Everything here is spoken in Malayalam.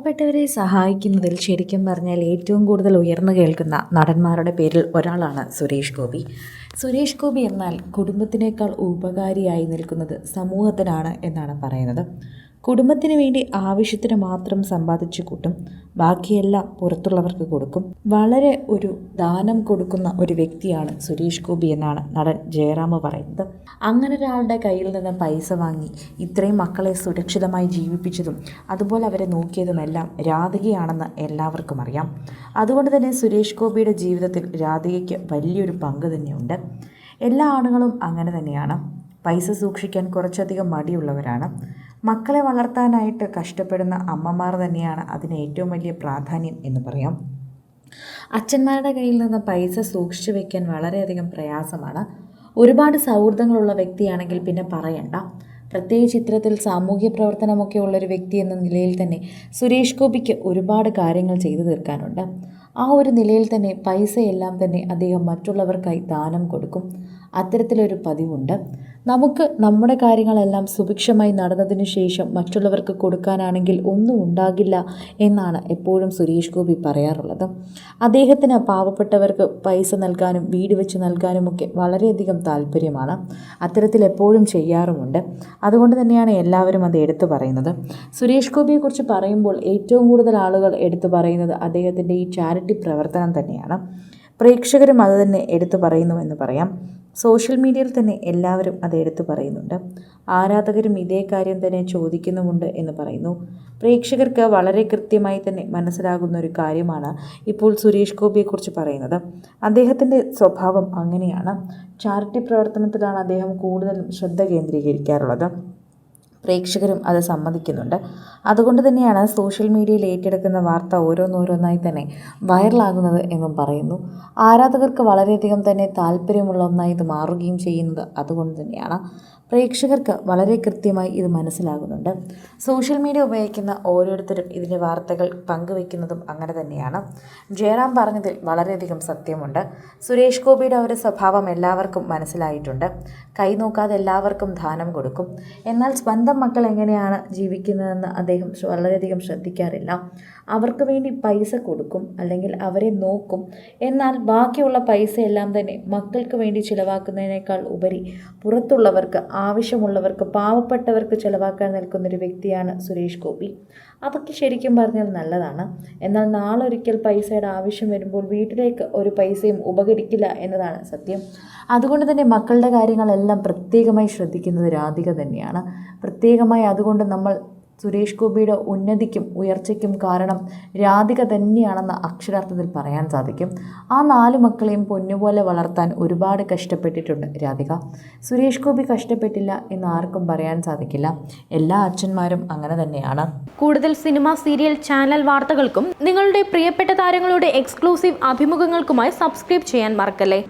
പാവപ്പെട്ടവരെ സഹായിക്കുന്നതിൽ ശരിക്കും പറഞ്ഞാൽ ഏറ്റവും കൂടുതൽ ഉയർന്നു കേൾക്കുന്ന നടന്മാരുടെ പേരിൽ ഒരാളാണ് സുരേഷ് ഗോപി. സുരേഷ് ഗോപി എന്നാൽ കുടുംബത്തിനേക്കാൾ ഉപകാരിയായി നിൽക്കുന്നത് സമൂഹത്തിനാണ് എന്നാണ് പറയുന്നത്. കുടുംബത്തിന് വേണ്ടി ആവശ്യത്തിന് മാത്രം സമ്പാദിച്ചു കൂട്ടും. ബാക്കിയെല്ലാം പുറത്തുള്ളവർക്ക് കൊടുക്കും. വളരെ ഒരു ദാനം കൊടുക്കുന്ന ഒരു വ്യക്തിയാണ് സുരേഷ് ഗോപി എന്നാണ് നടൻ ജയറാം പറയുന്നത്. അങ്ങനെ ഒരാളുടെ കയ്യിൽ നിന്ന് പൈസ വാങ്ങി ഇത്രയും മക്കളെ സുരക്ഷിതമായി ജീവിപ്പിച്ചതും അതുപോലെ അവരെ നോക്കിയതുമെല്ലാം രാധികയാണെന്ന് എല്ലാവർക്കും അറിയാം. അതുകൊണ്ട് തന്നെ സുരേഷ് ഗോപിയുടെ ജീവിതത്തിൽ രാധികയ്ക്ക് വലിയൊരു പങ്ക് തന്നെയുണ്ട്. എല്ലാ ആണുങ്ങളും അങ്ങനെ തന്നെയാണ്. പൈസ സൂക്ഷിക്കാൻ കുറച്ചധികം മടിയുള്ളവരാണ്. മക്കളെ വളർത്താനായിട്ട് കഷ്ടപ്പെടുന്ന അമ്മമാർ തന്നെയാണ് അതിന് ഏറ്റവും വലിയ പ്രാധാന്യം എന്ന് പറയാം. അച്ഛന്മാരുടെ കയ്യിൽ നിന്ന് പൈസ സൂക്ഷിച്ചു വെക്കാൻ വളരെയധികം പ്രയാസമാണ്. ഒരുപാട് സൗഹൃദങ്ങളുള്ള വ്യക്തിയാണെങ്കിൽ പിന്നെ പറയണ്ട. പ്രത്യേകിച്ച് ഇത്തരത്തിൽ സാമൂഹ്യ പ്രവർത്തനമൊക്കെ ഉള്ളൊരു വ്യക്തി എന്ന നിലയിൽ തന്നെ സുരേഷ് ഗോപിക്ക് ഒരുപാട് കാര്യങ്ങൾ ചെയ്തു തീർക്കാനുണ്ട്. ആ ഒരു നിലയിൽ തന്നെ പൈസയെല്ലാം തന്നെ അദ്ദേഹം മറ്റുള്ളവർക്കായി ദാനം കൊടുക്കും. അത്തരത്തിലൊരു പതിവുണ്ട്. നമുക്ക് നമ്മുടെ കാര്യങ്ങളെല്ലാം സുഭിക്ഷമായി നടന്നതിനു ശേഷം മറ്റുള്ളവർക്ക് കൊടുക്കാനാണെങ്കിൽ ഒന്നും ഉണ്ടാകില്ല എന്നാണ് എപ്പോഴും സുരേഷ് ഗോപി പറയാറുള്ളത്. അദ്ദേഹത്തിന് പാവപ്പെട്ടവർക്ക് പൈസ നൽകാനും വീട് വെച്ച് നൽകാനുമൊക്കെ വളരെയധികം താല്പര്യമാണ്. അത്തരത്തിൽ എപ്പോഴും ചെയ്യാറുമുണ്ട്. അതുകൊണ്ട് തന്നെയാണ് എല്ലാവരും അത് എടുത്തു പറയുന്നത്. സുരേഷ് ഗോപിയെക്കുറിച്ച് പറയുമ്പോൾ ഏറ്റവും കൂടുതൽ ആളുകൾ എടുത്തു പറയുന്നത് അദ്ദേഹത്തിന്റെ ഈ ചാരിറ്റി പ്രവർത്തനം തന്നെയാണ്. പ്രേക്ഷകരും അത് തന്നെ എടുത്തു പറയുന്നുവെന്ന് പറയാം. സോഷ്യൽ മീഡിയയിൽ തന്നെ എല്ലാവരും അത് എടുത്തു പറയുന്നുണ്ട്. ആരാധകരും ഇതേ കാര്യം തന്നെ ചോദിക്കുന്നുമുണ്ട് എന്ന് പറയുന്നു. പ്രേക്ഷകർക്ക് വളരെ കൃത്യമായി തന്നെ മനസ്സിലാകുന്ന ഒരു കാര്യമാണ് ഇപ്പോൾ സുരേഷ് ഗോപിയെക്കുറിച്ച് പറയുന്നത്. അദ്ദേഹത്തിന്റെ സ്വഭാവം അങ്ങനെയാണ്. ചാരിറ്റി പ്രവർത്തനത്തിലാണ് അദ്ദേഹം കൂടുതലും ശ്രദ്ധ കേന്ദ്രീകരിക്കാറുള്ളത്. പ്രേക്ഷകരും അത് സമ്മതിക്കുന്നുണ്ട്. അതുകൊണ്ട് തന്നെയാണ് സോഷ്യൽ മീഡിയയിൽ ഏറ്റെടുക്കുന്ന വാർത്ത ഓരോന്നോരോന്നായി തന്നെ വൈറലാകുന്നത് എന്നും പറയുന്നു. ആരാധകർക്ക് വളരെയധികം തന്നെ താല്പര്യമുള്ള ഒന്നായി ഇത് മാറുകയും ചെയ്യുന്നത് അതുകൊണ്ട് തന്നെയാണ്. പ്രേക്ഷകർക്ക് വളരെ കൃത്യമായി ഇത് മനസ്സിലാകുന്നുണ്ട്. സോഷ്യൽ മീഡിയ ഉപയോഗിക്കുന്ന ഓരോരുത്തരും ഇതിന്റെ വാർത്തകൾ പങ്കുവെക്കുന്നതും അങ്ങനെ തന്നെയാണ്. ജയറാം പറഞ്ഞതിൽ വളരെയധികം സത്യമുണ്ട്. സുരേഷ് ഗോപിയുടെ ഒരു സ്വഭാവം എല്ലാവർക്കും മനസ്സിലായിട്ടുണ്ട്. കൈ നോക്കാതെ എല്ലാവർക്കും ദാനം കൊടുക്കും. എന്നാൽ സ്വന്തം മക്കൾ എങ്ങനെയാണ് ജീവിക്കുന്നതെന്ന് അദ്ദേഹം വളരെയധികം ശ്രദ്ധിക്കാറില്ല. അവർക്ക് വേണ്ടി പൈസ കൊടുക്കും അല്ലെങ്കിൽ അവരെ നോക്കും. എന്നാൽ ബാക്കിയുള്ള പൈസയെല്ലാം തന്നെ മക്കൾക്ക് വേണ്ടി ചിലവാക്കുന്നതിനേക്കാൾ ഉപരി പുറത്തുള്ളവർക്ക് ആവശ്യമുള്ളവർക്ക് പാവപ്പെട്ടവർക്ക് ചിലവാക്കാൻ നിൽക്കുന്നൊരു വ്യക്തിയാണ് സുരേഷ് ഗോപി. അതൊക്കെ ശരിക്കും പറഞ്ഞാൽ നല്ലതാണ്. എന്നാൽ നാളൊരിക്കൽ പൈസയുടെ ആവശ്യം വരുമ്പോൾ വീട്ടിലേക്ക് ഒരു പൈസയും ഉപകരിക്കില്ല എന്നതാണ് സത്യം. അതുകൊണ്ട് തന്നെ മക്കളുടെ കാര്യങ്ങളെല്ലാം പ്രത്യേകമായി ശ്രദ്ധിക്കുന്നത് രാധിക തന്നെയാണ്. പ്രത്യേകമായി അതുകൊണ്ട് നമ്മൾ സുരേഷ് ഗോപിയുടെ ഉന്നതിക്കും ഉയർച്ചയ്ക്കും കാരണം രാധിക തന്നെയാണെന്ന് അക്ഷരാർത്ഥത്തിൽ പറയാൻ സാധിക്കും. ആ നാല് മക്കളെയും പൊന്നുപോലെ വളർത്താൻ ഒരുപാട് കഷ്ടപ്പെട്ടിട്ടുണ്ട് രാധിക. സുരേഷ് ഗോപി കഷ്ടപ്പെട്ടില്ല എന്ന് ആർക്കും പറയാൻ സാധിക്കില്ല. എല്ലാ അച്ഛന്മാരും അങ്ങനെ തന്നെയാണ്. കൂടുതൽ സിനിമ സീരിയൽ ചാനൽ വാർത്തകൾക്കും നിങ്ങളുടെ പ്രിയപ്പെട്ട താരങ്ങളുടെ എക്സ്ക്ലൂസീവ് അഭിമുഖങ്ങൾക്കുമായി സബ്സ്ക്രൈബ് ചെയ്യാൻ മറക്കല്ലേ?